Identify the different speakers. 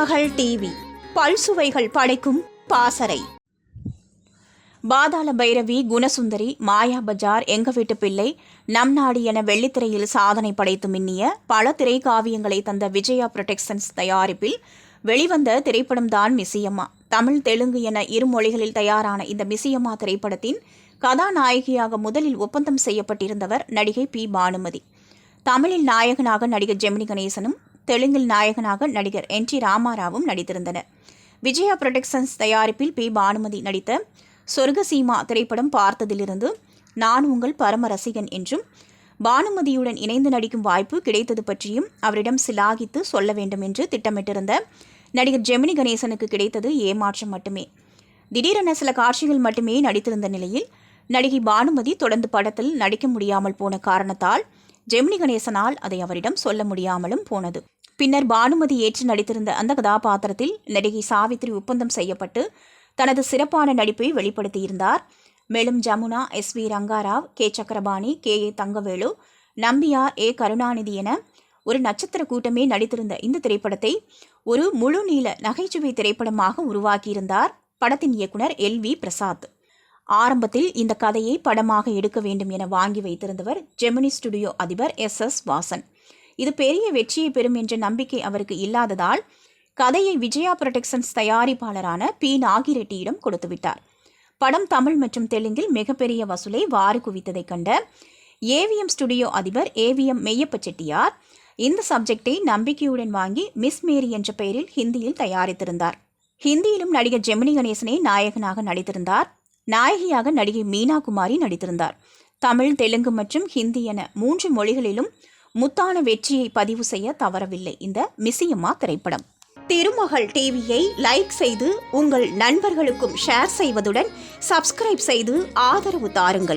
Speaker 1: மகள் டிவி. பல்சுவைகள் படைக்கும் பாசறை. பாதாள பைரவி குணசுந்தரி மாயா பஜார் எங்க வீட்டு பிள்ளை நம் நாடு என வெள்ளித்திரையில் சாதனை படைத்து மின்னிய பல திரைக்காவியங்களை தந்த விஜயா புரொடெக்ஷன்ஸ் தயாரிப்பில் வெளிவந்த திரைப்படம்தான் மிசியம்மா. தமிழ் தெலுங்கு என இரு மொழிகளில் தயாரான இந்த மிசியம்மா திரைப்படத்தின் கதாநாயகியாக முதலில் ஒப்பந்தம் செய்யப்பட்டிருந்தவர் நடிகை பி. பானுமதி. தமிழில் நாயகனாக நடிகர் ஜெமினி கணேசனும் தெலுங்கில் நாயகனாக நடிகர் என் டி ராமாராவும் நடித்திருந்தனர். விஜயா புரொடக்ஷன்ஸ் தயாரிப்பில் பி. பானுமதி நடித்த சொர்க்கசீமா திரைப்படம் பார்த்ததிலிருந்து நான் உங்கள் பரம ரசிகன் என்றும் பானுமதியுடன் இணைந்து நடிக்கும் வாய்ப்பு கிடைத்தது பற்றியும் அவரிடம் சிலாகித்து சொல்ல வேண்டும் என்று திட்டமிட்டிருந்த நடிகர் ஜெமினி கணேசனுக்கு கிடைத்தது ஏமாற்றம் மட்டுமே. திடீரென சில காட்சிகள் மட்டுமே நடித்திருந்த நிலையில் நடிகை பானுமதி தொடர்ந்து படத்தில் நடிக்க முடியாமல் போன காரணத்தால் ஜெமினி கணேசனால் அதை அவரிடம் சொல்ல முடியாமலும் போனது. பின்னர் பானுமதி ஏற்று நடித்திருந்த அந்த கதாபாத்திரத்தில் நடிகை சாவித்ரி ஒப்பந்தம் செய்யப்பட்டு தனது சிறப்பான நடிப்பை வெளிப்படுத்தியிருந்தார். மேலும் Jamuna S V Rangarao K. Chakrapani K. A. Thangavelu Nambiar A. Karunanidhi என ஒரு நட்சத்திர கூட்டமே நடித்திருந்த இந்த திரைப்படத்தை ஒரு முழு நீள நகைச்சுவை திரைப்படமாக உருவாக்கியிருந்தார் படத்தின் இயக்குனர் எல். வி. பிரசாத். ஆரம்பத்தில் இந்த கதையை படமாக எடுக்க வேண்டும் என வாங்கி வைத்திருந்தவர் ஜெமினி ஸ்டுடியோ அதிபர் எஸ். எஸ். வாசன். இது பெரிய வெற்றியை பெறும் என்ற நம்பிக்கை அவருக்கு இல்லாததால் கதையை விஜயா புரொடெக்ஷன்ஸ் தயாரிப்பாளரான பி. நாகிரெட்டியிடம் கொடுத்துவிட்டார். படம் தமிழ் மற்றும் தெலுங்கில் மிகப்பெரிய வசூலை வாரி குவித்ததைக் கண்ட ஏவிஎம் ஸ்டுடியோ அதிபர் ஏவிஎம் மெய்யப்ப செட்டியார் இந்த சப்ஜெக்டை நம்பிக்கையுடன் வாங்கி மிஸ் மேரி என்ற பெயரில் ஹிந்தியில் தயாரித்திருந்தார். ஹிந்தியிலும் நடிகர் ஜெமினி கணேசனே நாயகனாக நடித்திருந்தார். நாயகியாக நடிகை மீனா குமாரி நடித்திருந்தார். தமிழ் தெலுங்கு மற்றும் ஹிந்தி என மூன்று மொழிகளிலும் முத்தான வெற்றியை பதிவு செய்ய தவறவில்லை. இந்த மிசியம்மா திரைப்படம். திருமகள் டிவியை லைக் செய்து உங்கள் நண்பர்களுக்கும் ஷேர் செய்வதுடன் சப்ஸ்கிரைப் செய்து ஆதரவு தாருங்கள்.